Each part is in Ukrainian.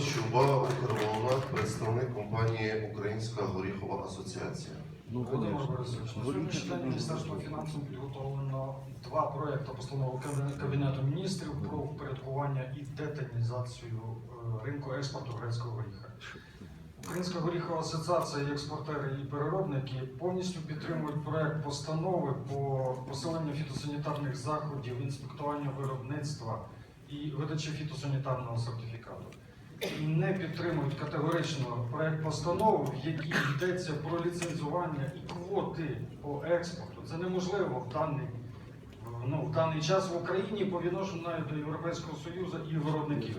Щуба, Укрволна, представник компанії Українська горіхова асоціація. Ну, Володимир. Борисович, на сьогоднішній день дуже Міністерством фінансів підготовлено два проекти постанови Кабінету міністрів про впорядкування і деталізацію е, ринку експорту грецького горіха. Українська горіхова асоціація і експортери і переробники повністю підтримують проект постанови по посиленню фітосанітарних заходів, інспектування виробництва і видачі фітосанітарного сертифікату. Не підтримують категорично проект постанови, в якій йдеться про ліцензування і квоти по експорту. Це неможливо в даний, ну, в даний час в Україні по відношенню навіть до Європейського Союзу і виробників.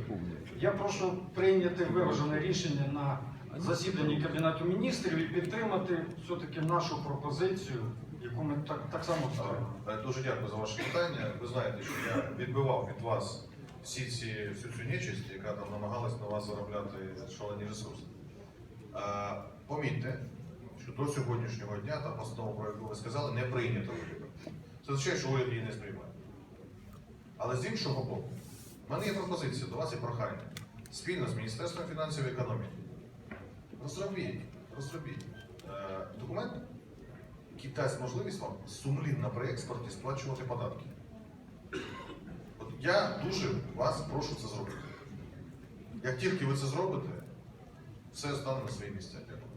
Я прошу прийняти виважене рішення на засіданні Кабінету міністрів і підтримати все-таки нашу пропозицію, яку ми так, так само підтримуємо. Е, Дуже дякую за ваше питання. Ви знаєте, що я відбивав від вас всі ці, всю цю нечисть, яка там намагалась на вас заробляти шалені ресурси. Е, Помітьте, що до сьогоднішнього дня та постанова, про яку ви сказали, не прийнята урядом. Це означає, що уряд її не сприймає. Але з іншого боку, в мене є пропозиція до вас і прохання спільно з Міністерством фінансів і економіки. Розробіть, розробіть е, документ, який дасть можливість вам сумлінно при експорті сплачувати податки. Я дуже вас прошу це зробити. Як тільки ви це зробите, все стане на свої місця. Дякую.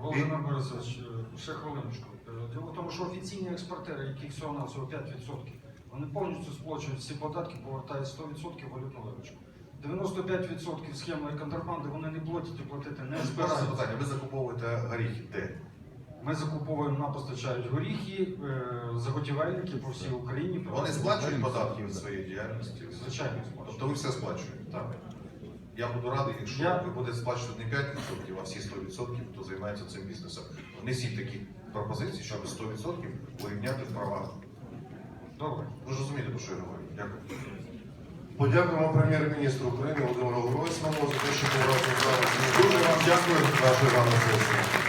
Володимир Борисович, е, ще хвилиночку. Е, Діло в тому, що офіційні експортери, яких всього на всього 5%, вони повністю сплачують всі податки, повертають 100% валютну виручку. 95% схемної контрабанди вони не платять і платити не Перше збираються. запитання, ви закуповуєте горіхи де? Ми закуповуємо, нам постачають горіхи, е, заготівельники по всій Україні. Вони сплачують податки від своєї діяльності? Звичайно, сплачують. Тобто ви все сплачуєте? Так. Я буду радий, якщо Я- ви будете сплачувати не 5%, а всі 100%, хто займається цим бізнесом. Внесіть такі пропозиції, щоб 100% урівняти в правах. Добре. Ви ж розумієте, про що я говорю? Дякую. Подякуємо прем'єр-міністру України Володимиру Гройсману за те, що був разом з нами. Дуже вам дякую за вашу рано сесію.